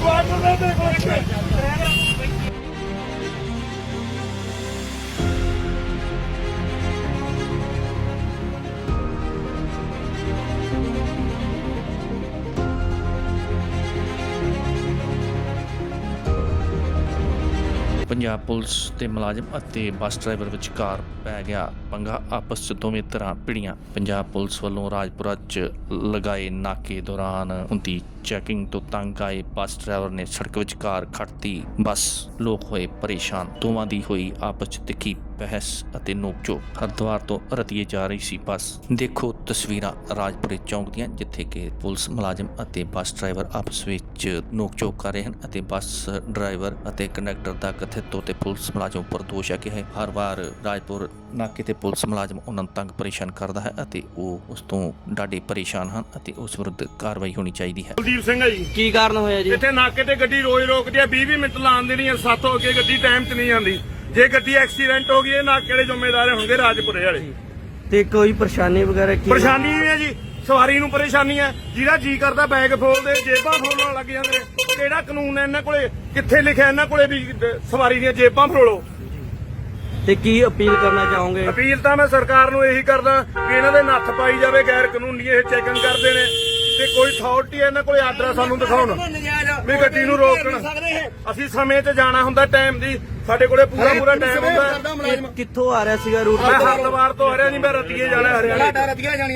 Guardate, guardate! Punjab police ਤੇ ਮੁਲਾਜ਼ਮ ਅਤੇ ਬੱਸ ਡਰਾਈਵਰ ਵਿਚਕਾਰ ਪੈ ਗਿਆ। ਪੰਗਾ ਆਪਸ 'ਚ ਦੋਵੇਂ ਤਰ੍ਹਾਂ ਭਿੜੀਆਂ। ਪੰਜਾਬ ਪੁਲਿਸ ਵੱਲੋਂ ਰਾਜਪੁਰਾ 'ਚ ਲਗਾਏ ਨਾਕੇ ਦੌਰਾਨ ਹੁੰਦੀ ਚੈਕਿੰਗ ਤੋਂ ਤੰਗ ਆਏ ਬੱਸ ਡਰਾਈਵਰ ਨੇ ਸੜਕ ਵਿਚਕਾਰ ਖੜਤੀ। ਬੱਸ ਲੋਕ ਹੋਏ ਪਰੇਸ਼ਾਨ। ਦੋਵਾਂ ਦੀ ਹੋਈ ਆਪਸ 'ਚ ਤਿੱਖੀ ਬਹਿਸ ਅਤੇ ਨੋਕ-ਝੋਕ ਹਰਿਦੁਆਰ ਤੋਂ ਰਤੀਏ ਜਾ ਰਹੀ ਸੀ। ਬੱਸ ਦੇਖੋ ਤਸਵੀਰਾਂ ਰਾਜਪੁਰੇ ਚੌਂਕ ਦੀਆਂ ਜਿੱਥੇ ਕਿ ਪੁਲਿਸ ਮੁਲਾਜ਼ਮ ਅਤੇ ਬੱਸ ਡਰਾਈਵਰ ਆਪਸ ਵਿੱਚ ਨੋਕ-ਝੋਕ ਕਰ ਰਹੇ ਹਨ ਅਤੇ ਬੱਸ ਡਰਾਈਵਰ ਅਤੇ ਕੰਡਕਟਰ ਦਾ ਕਥਿਤ ਤੌਰ ਤੇ ਪੁਲਿਸ ਮੁਲਾਜ਼ਮ ਉੱਪਰ ਦੋਸ਼ ਹੈ। ਕਿ ਹਰ ਵਾਰ ਰਾਜਪੁਰ ਨਾਕੇ ਤੇ ਪੁਲਿਸ ਮੁਲਾਜ਼ਮ ਉਹਨਾਂ ਨੂੰ ਤੰਗ ਪਰੇਸ਼ਾਨ ਕਰਦਾ ਹੈ ਅਤੇ ਉਹ ਉਸ ਤੋਂ ਡਾਢੇ ਪਰੇਸ਼ਾਨ ਹਨ ਅਤੇ ਉਸ ਵਿਰੁੱਧ ਕਾਰਵਾਈ ਹੋਣੀ ਚਾਹੀਦੀ ਹੈ। ਕੁਲਦੀਪ ਸਿੰਘ ਆ ਜੀ। ਕੀ ਕਾਰਨ ਹੋਇਆ ਜੀ? ਇੱਥੇ ਨਾਕੇ ਤੇ ਗੱਡੀ ਰੋਜ਼ ਰੋਕਦੀ ਆ 20 20 ਮਿੰਟ ਲਾਉਣ ਦੇਣੀ ਹੋ ਕੇ ਗੱਡੀ ਟਾਈਮ 'ਚ ਨਹੀਂ ਆਉਂਦੀ। ਜੇ ਗੱਡੀ ਐਕਸੀਡੈਂਟ ਹੋ ਗਈ ਇਹ ਨਾਕੇ ਦੇ ਜ਼ਿੰਮੇਦਾਰ ਹੋਣਗੇ? ਰਾਜਪੁਰੇ ਵਾਲੇ। ਤੇ ਕੋਈ ਪਰੇਸ਼ਾਨੀ ਵਗੈਰਾ ਕੀ ਪਰੇਸ਼ਾਨੀ ਇਹ ਹੈ ਜੀ ਸਵਾਰੀ ਨੂੰ ਪਰੇਸ਼ਾਨੀ ਹੈ। ਜਿਹਦਾ ਜੀ ਕਰਦਾ ਬੈਗ ਫੋਲਦੇ ਜੇਬਾਂ ਫੋਲਣ ਲੱਗ ਜਾਂਦੇ ਨੇ। ਕਿਹੜਾ ਕਾਨੂੰਨ ਹੈ ਇਹਨਾਂ ਕੋਲੇ? ਕਿੱਥੇ ਲਿਖਿਆ ਇਹਨਾਂ ਕੋਲੇ ਵੀ ਦ- ਸਵਾਰੀ ਦੀਆਂ ਜੇਬਾਂ ਫਰੋਲੋ ਤੇ ਕੀ ਅਪੀਲ ਕਰਨਾ ਚਾਹੋਗੇ? ਅਪੀਲ ਤਾਂ ਮੈਂ ਸਰਕਾਰ ਨੂੰ ਇਹੀ ਕਰਦਾ ਕਿ ਇਹਨਾਂ ਦੇ ਨੱਥ ਪਾਈ ਜਾਵੇ ਗੈਰ ਕਾਨੂੰਨੀ ਇਹ ਚੈਕਿੰਗ ਕਰਦੇ ਨੇ। ਤੇ ਕੋਈ ਅਥਾਰਟੀ ਇਹਨਾਂ ਕੋਲੇ? ਆਰਡਰ ਸਾਨੂੰ ਦਿਖਾਉਣ ਵੀ ਗੱਡੀ ਨੂੰ ਰੋਕਣ। ਅਸੀਂ ਸਮੇਂ ਤੇ ਜਾਣਾ ਹੁੰਦਾ ਟਾਈਮ ਦੀ। ਸਾਡੇ ਕੋਲੇ ਪੂਰਾ ਪੂਰਾ ਟਾਈਮ ਹੁੰਦਾ। ਕਿ- ਕਿੱਥੋਂ ਆ ਰਿਹਾ ਸੀਗਾ ਰੂਟ ਮੈਂ ਹਰਦਵਾਰ ਤੋਂ ਹਰਿਆ ਨਹੀਂ ਮੈਂ ਰਤੀਏ ਜਾਣਾ ਹਰਿਆਣੇ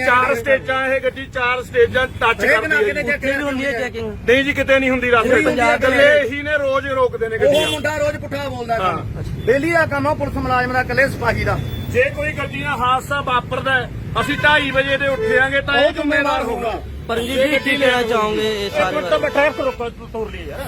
ਚਾਰ ਸਟੇਜਾਂ ਇਹ ਗੱਡੀ ਚਾਰ ਸਟੇਜਾਂ ਟੱਚ ਕਰਦੀ ਹੈ ਜੀ। ਕਿੱਥੇ ਵੀ ਹੁੰਦੀ ਹੈ ਚੈਕਿੰਗ ਨਹੀਂ ਜੀ ਕਿਤੇ ਨਹੀਂ ਹੁੰਦੀ ਰਸਤੇ ਪੰਜਾਬ ਦੇ ਇਕੱਲੇ ਇਹੀ ਨੇ ਰੋਜ਼ ਰੋਕਦੇ ਨੇ ਉਹ ਗੱਡੀਆਂ। ਮੁੰਡਾ ਰੋਜ਼ ਪੁੱਠਾ ਬੋਲਦਾ ਹਾਂ। ਕੰਮ। ਬੇਲੀ ਆ ਕੰਮ ਆ ਪੁਲਿਸ ਮੁਲਾਜ਼ਮ ਦਾ ਇਕੱਲੇ ਸਿਪਾਹੀ ਦਾ। ਜੇ ਕੋਈ ਗੱਡੀ ਨਾਲ ਹਾਦਸਾ ਵਾਪਰਦਾ ਹੈ, ਅਸੀਂ 2:30 ਵਜੇ ਦੇ ਉੱਠਿਆਂਗੇ ਤਾਂ ਇਹ ਜ਼ਿੰਮੇਵਾਰ ਹੋਊਗਾ। ਪਰਮਜੀਤ ਜੀ ਕੀ ਕਹਿਣਾ ਚਾਹੋਗੇ ਇਹ ਸਾਰੇ ਮਿੰਟ ਤਾਂ ਬੈਠਾ ਕਰੋ ਤੋਰ ਲਈ ਯਾਰ